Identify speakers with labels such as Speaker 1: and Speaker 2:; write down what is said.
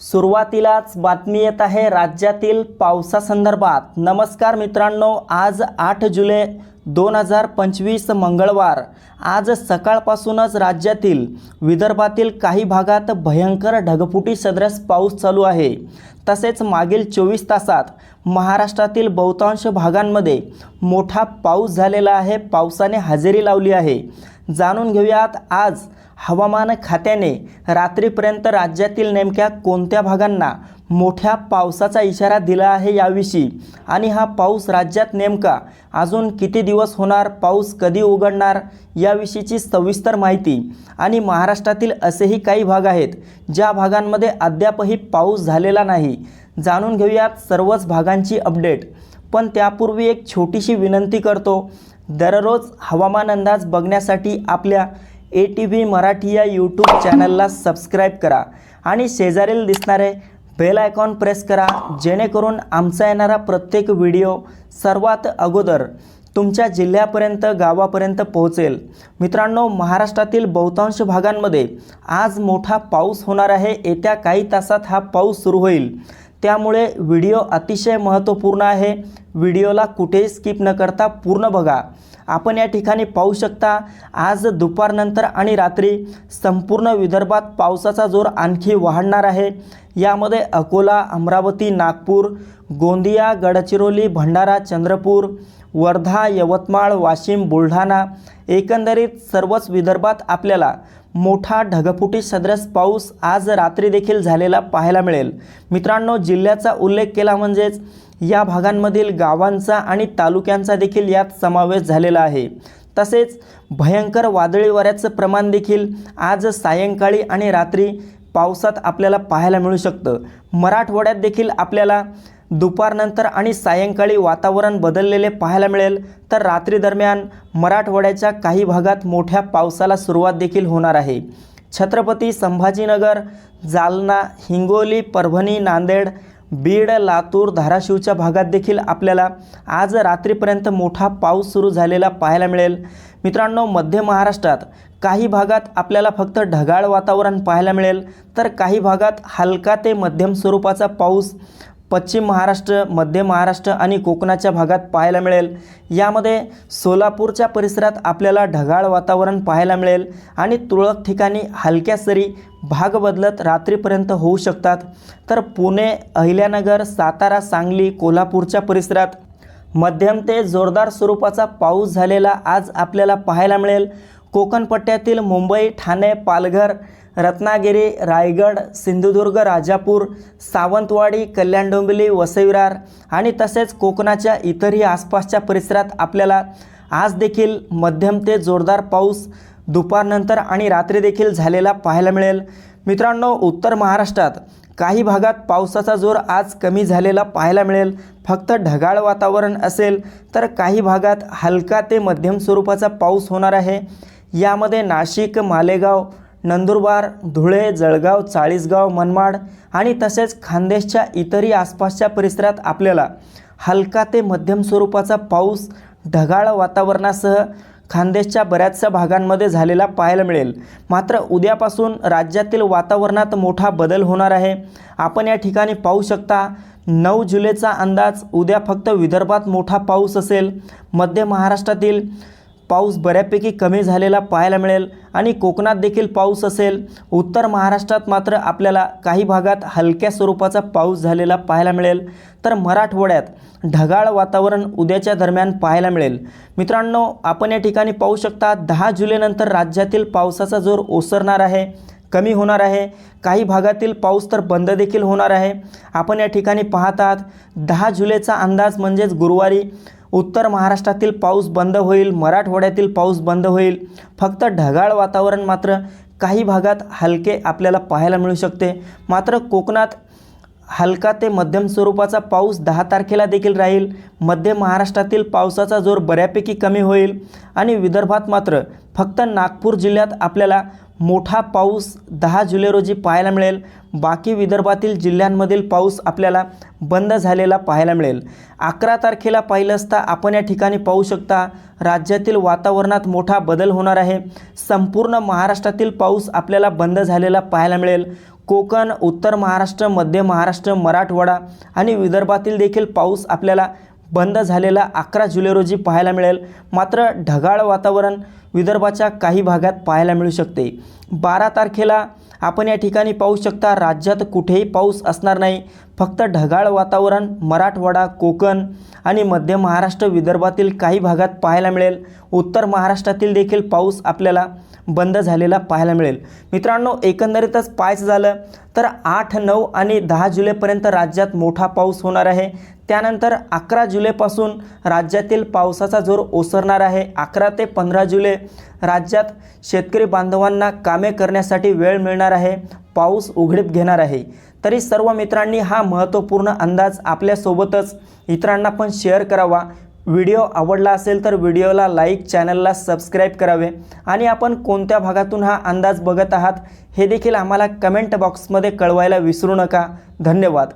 Speaker 1: सुरुवातीलाच बातमी येत आहे राज्यातील पावसासंदर्भात. नमस्कार मित्रांनो आज आठ जुलै दोन हजार पंचवीस मंगळवार. आज सकाळपासूनच राज्यातील विदर्भातील काही भागात भयंकर ढगफुटी सदृश पाऊस चालू आहे. तसेच मागील चोवीस तासात महाराष्ट्रातील बहुतांश भागांमध्ये मोठा पाऊस झालेला आहे. पावसाने हजेरी लावली आहे. जाणून घेऊयात आज हवामान खात्याने रात्रीपर्यंत राज्यातील नेमक्या कोणत्या भागांना मोठ्या पावसाचा इशारा दिला आहे याविषयी? आणि हा पाऊस राज्यात नेमका अजून किती दिवस होणार? पाऊस कधी उघडणार? याविषयीची सविस्तर माहिती. आणि महाराष्ट्रातील असेही काही भाग आहेत ज्या भागांमध्ये अद्यापही पाऊस झालेला नाही. जाणून घेऊयात सर्वच भागांची अपडेट. पण त्यापूर्वी एक छोटीशी विनंती करतो. दररोज हवामान अंदाज बघण्यासाठी आपल्या ए टी व्ही मराठी या यूट्यूब चॅनलला सबस्क्राईब करा आणि शेजारील दिसणारे बेल आयकॉन प्रेस करा जेणेकरून आमचा येणारा प्रत्येक व्हिडिओ सर्वात अगोदर तुमच्या जिल्ह्यापर्यंत गावापर्यंत पोहोचेल. मित्रांनो महाराष्ट्रातील बहुतांश भागांमध्ये आज मोठा पाऊस होणार आहे. येत्या काही तासात हा पाऊस सुरू होईल. त्यामुळे व्हिडिओ अतिशय महत्त्वपूर्ण आहे. व्हिडिओला कुठेही स्किप न करता पूर्ण बघा. आपण या ठिकाणी पाहू शकता आज दुपारनंतर आणि रात्री संपूर्ण विदर्भात पावसाचा जोर आणखी वाढणार आहे. यामध्ये अकोला अमरावती नागपूर गोंदिया गडचिरोली भंडारा चंद्रपूर वर्धा यवतमाळ वाशिम बुलढाणा एकंदरीत सर्वच विदर्भात आपल्याला मोठा ढगफुटी सदरस पाऊस आज रात्री देखील झालेला पाहायला मिळेल. मित्रांनो जिल्ह्याचा उल्लेख केला म्हणजेच या भागांमधील गावांचा आणि तालुक्यांचा देखील यात समावेश झालेला आहे. तसेच भयंकर वादळी वाऱ्याचं प्रमाण देखील आज सायंकाळी आणि रात्री पावसात आपल्याला पाहायला मिळू शकतं. मराठवाड्यात देखील आपल्याला दुपारनंतर आणि सायंकाळी वातावरण बदललेले पाहायला मिळेल. तर रात्री दरम्यान मराठवाड्याच्या काही भागात मोठ्या पावसाला सुरुवात देखील होणार आहे. छत्रपती संभाजीनगर जालना हिंगोली परभणी नांदेड बीड लातूर धाराशिवच्या भागात देखील आपल्याला आज रात्रीपर्यंत मोठा पाऊस सुरू झालेला पाहायला मिळेल. मित्रांनो मध्य महाराष्ट्रात काही भागात आपल्याला फक्त ढगाळ वातावरण पाहायला मिळेल. तर काही भागात हलका ते मध्यम स्वरूपाचा पाऊस पश्चिम महाराष्ट्र मध्य महाराष्ट्र आणि कोकणाच्या भागात पाहायला मिळेल. यामध्ये सोलापूरच्या परिसरात आपल्याला ढगाळ वातावरण पाहायला मिळेल आणि तुरळक ठिकाणी हलक्या सरी भाग बदलत रात्रीपर्यंत होऊ शकतात. तर पुणे अहिल्यानगर सातारा सांगली कोल्हापूरच्या परिसरात मध्यम ते जोरदार स्वरूपाचा पाऊस झालेला आज आपल्याला पाहायला मिळेल. कोकणपट्ट्यातील मुंबई ठाणे पालघर रत्नागिरी रायगड सिंधुदुर्ग राजापूर सावंतवाडी कल्याण डोंबिवली वसईविरार आणि तसेच कोकणाच्या इतरही आसपासच्या परिसरात आपल्याला आज देखील मध्यम ते जोरदार पाऊस दुपारनंतर आणि रात्री देखील झालेला पाहायला मिळेल. मित्रांनो उत्तर महाराष्ट्रात काही भागात पावसाचा जोर आज कमी झालेला पाहायला मिळेल. फक्त ढगाळ वातावरण असेल तर काही भागात हलका ते मध्यम स्वरूपाचा पाऊस होणार आहे. यामध्ये नाशिक मालेगाव नंदुरबार धुळे जळगाव चाळीसगाव मनमाड आणि तसेच खानदेशच्या इतरही आसपासच्या परिसरात आपल्याला हलका ते मध्यम स्वरूपाचा पाऊस ढगाळ वातावरणासह खानदेशच्या बऱ्याचशा भागांमध्ये झालेला पाहायला मिळेल. मात्र उद्यापासून राज्यातील वातावरणात मोठा बदल होणार आहे. आपण या ठिकाणी पाहू शकता नऊ जुलैचा अंदाज उद्या फक्त विदर्भात मोठा पाऊस असेल. मध्य महाराष्ट्रातील पाऊस बऱ्यापैकी कमी झालेला पाहायला मिळेल आणि कोकणात देखील पाऊस असेल. उत्तर महाराष्ट्रात मात्र आपल्याला काही भागात हलक्या स्वरूपाचा पाऊस झालेला पाहायला मिळेल. तर मराठवाड्यात ढगाळ वातावरण उद्याच्या दरम्यान पाहायला मिळेल. मित्रांनो आपण या ठिकाणी पाहू शकता दहा जुलैनंतर राज्यातील पावसाचा जोर ओसरणार आहे कमी होणार आहे. काही भागातील पाऊस तर बंद देखील होणार आहे. आपण या ठिकाणी पाहतात दहा जुलैचा अंदाज म्हणजेच गुरुवारी उत्तर महाराष्ट्रातील पाऊस बंद होईल मराठवाड्यातील पाऊस बंद होईल. फक्त ढगाळ वातावरण मात्र. काही भागात हलके आपल्याला पाहायला मिळू शकते. मात्र कोकणात हलका ते मध्यम स्वरूपाचा पाऊस दहा तारखेला देखील राहील. मध्य महाराष्ट्रातील पावसाचा जोर बऱ्यापैकी कमी होईल आणि विदर्भात मात्र फक्त नागपूर जिल्ह्यात आपल्याला मोठा पाऊस दहा जुलै रोजी पाहायला मिळेल. बाकी विदर्भातील जिल्ह्यांमधील पाऊस आपल्याला बंद झालेला पाहायला मिळेल. अकरा तारखेला पाहिलं असता आपण या ठिकाणी पाहू शकता राज्यातील वातावरणात मोठा बदल होणार आहे. संपूर्ण महाराष्ट्रातील पाऊस आपल्याला बंद झालेला पाहायला मिळेल. कोकण उत्तर महाराष्ट्र मध्य महाराष्ट्र मराठवाडा आणि विदर्भातील देखील पाऊस आपल्याला बंद झालेला अकरा जुलै रोजी पाहायला मिळेल. मात्र ढगाळ वातावरण विदर्भाच्या काही भागात पाहायला मिळू शकते. बारा तारखेला आपण या ठिकाणी पाहू शकता राज्यात कुठेही पाऊस असणार नाही. फक्त ढगाळ वातावरण मराठवाडा कोकण आणि मध्य महाराष्ट्र विदर्भातील काही भागात पाहायला मिळेल. उत्तर महाराष्ट्रातील देखील पाऊस आपल्याला बंद झालेला पाहायला मिळेल. मित्रांनो एकंदरीतच पाहायचं झालं तर आठ नऊ आणि दहा जुलैपर्यंत राज्यात मोठा पाऊस होणार आहे. त्यानंतर अकरा जुलैपासून राज्यातील पावसाचा जोर ओसरणार आहे. अकरा ते पंधरा जुलै राज्यात शेतकरी बांधवांना कामे करण्यासाठी वेळ मिळणार आहे पाऊस उघडीप घेणार आहे. तरी सर्व मित्रांनी हा महत्त्वपूर्ण अंदाज आपल्यासोबतच इतरांना पण शेअर करावा. व्हिडिओ आवडला असेल तर व्हिडिओला लाईक चॅनलला सबस्क्राईब करावे. आणि आपण कोणत्या भागातून हा अंदाज बघत आहात हे देखील आम्हाला कमेंट बॉक्समध्ये कळवायला विसरू नका. धन्यवाद.